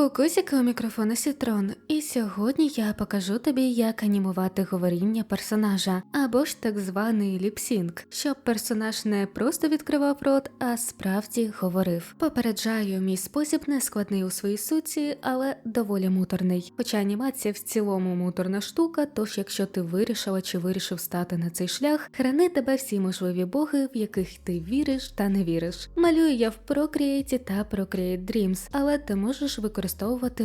Кукусіка у мікрофона Сітрон, і сьогодні я покажу тобі, як анімувати говоріння персонажа, або ж так званий ліпсінг, щоб персонаж не просто відкривав рот, а справді говорив. Попереджаю, мій спосіб не складний у своїй суті, але доволі муторний. Хоча анімація в цілому муторна штука, тож якщо ти вирішила чи вирішив стати на цей шлях, храни тебе всі можливі боги, в яких ти віриш та не віриш. Малюю я в Procreate та Procreate Dreams, але ти можеш використовувати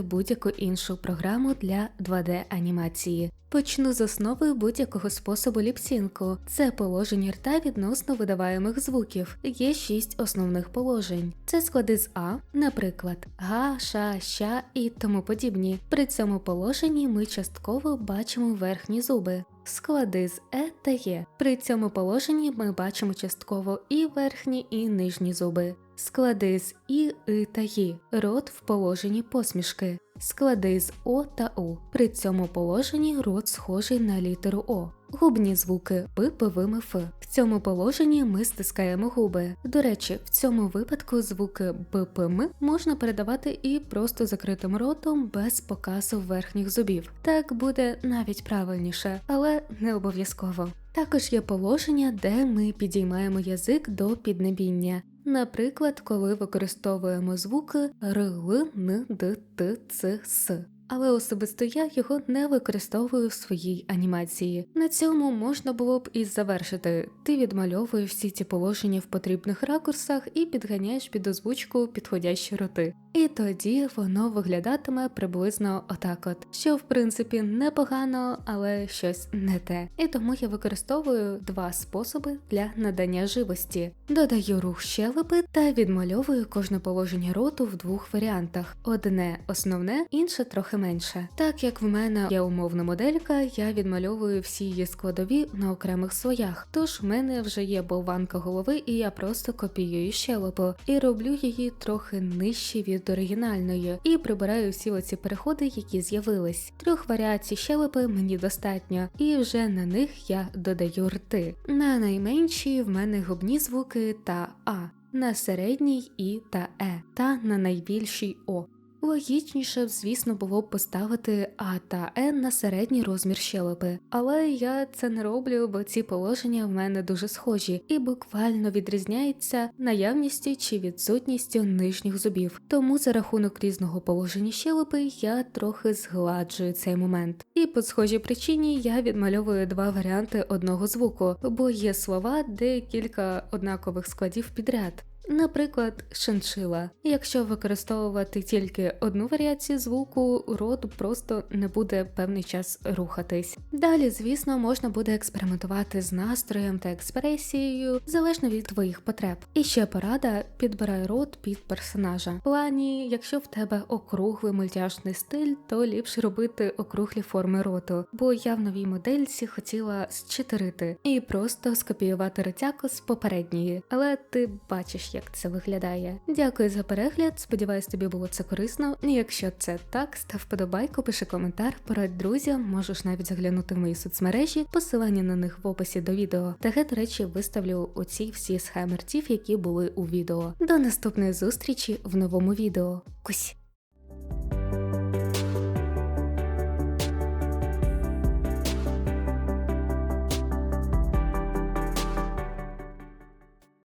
будь-яку іншу програму для 2D анімації. Почну з основи будь-якого способу ліпсінку. Це положення рта відносно видаваємих звуків. Є шість основних положень. Це склади з А, наприклад, га, ша, ща і тому подібні. При цьому положенні ми частково бачимо верхні зуби. Склади з Е та Є. При цьому положенні ми бачимо частково і верхні, і нижні зуби. Склади з І, И та Ї. Рот в положенні посмішки. Склади з О та У. При цьому положенні рот схожий на літеру О. Губні звуки П, П, В, Ф. В цьому положенні ми стискаємо губи. До речі, в цьому випадку звуки Б, П, М можна передавати і просто закритим ротом без показу верхніх зубів. Так буде навіть правильніше, але не обов'язково. Також є положення, де ми підіймаємо язик до піднебіння. Наприклад, коли використовуємо звуки р, л, н, д, т, ц, с. Але особисто я його не використовую в своїй анімації. На цьому можна було б і завершити. Ти відмальовуєш всі ці положення в потрібних ракурсах і підганяєш під озвучку підходящі роти. І тоді воно виглядатиме приблизно отак от, що в принципі непогано, але щось не те. І тому я використовую два способи для надання живості: додаю рух щелепи та відмальовую кожне положення роту в двох варіантах: одне основне, інше трохи менше. Так як в мене є умовна моделька, я відмальовую всі її складові на окремих слоях. Тож в мене вже є болванка голови, і я просто копіюю щелепу і роблю її трохи нижче від оригінальної, і прибираю всі оці переходи, які з'явились. Трьох варіацій щелепи мені достатньо, і вже на них я додаю рти. На найменші в мене губні звуки та А, на середній І та Е, та на найбільшій О. Логічніше, звісно, було б поставити А та Н на середній розмір щелепи, але я це не роблю, бо ці положення в мене дуже схожі і буквально відрізняються наявністю чи відсутністю нижніх зубів. Тому за рахунок різного положення щелепи я трохи згладжую цей момент. І по схожій причині я відмальовую два варіанти одного звуку, бо є слова, де кілька однакових складів підряд. Наприклад, шиншила. Якщо використовувати тільки одну варіацію звуку, рот просто не буде певний час рухатись. Далі, звісно, можна буде експериментувати з настроєм та експресією залежно від твоїх потреб. І ще порада: підбирай рот під персонажа. В плані, якщо в тебе округлий мультяшний стиль, то ліпше робити округлі форми роту, бо я в новій модельці хотіла зчитерити і просто скопіювати ротяку з попередньої, але ти бачиш як це виглядає. Дякую за перегляд. Сподіваюсь, тобі було це корисно. Якщо це так, став вподобайку, пиши коментар, порадь друзям, можеш навіть заглянути в мої соцмережі, посилання на них в описі до відео. Та до речі, виставлю оці всі схеми ртів, які були у відео. До наступної зустрічі в новому відео. Кусь!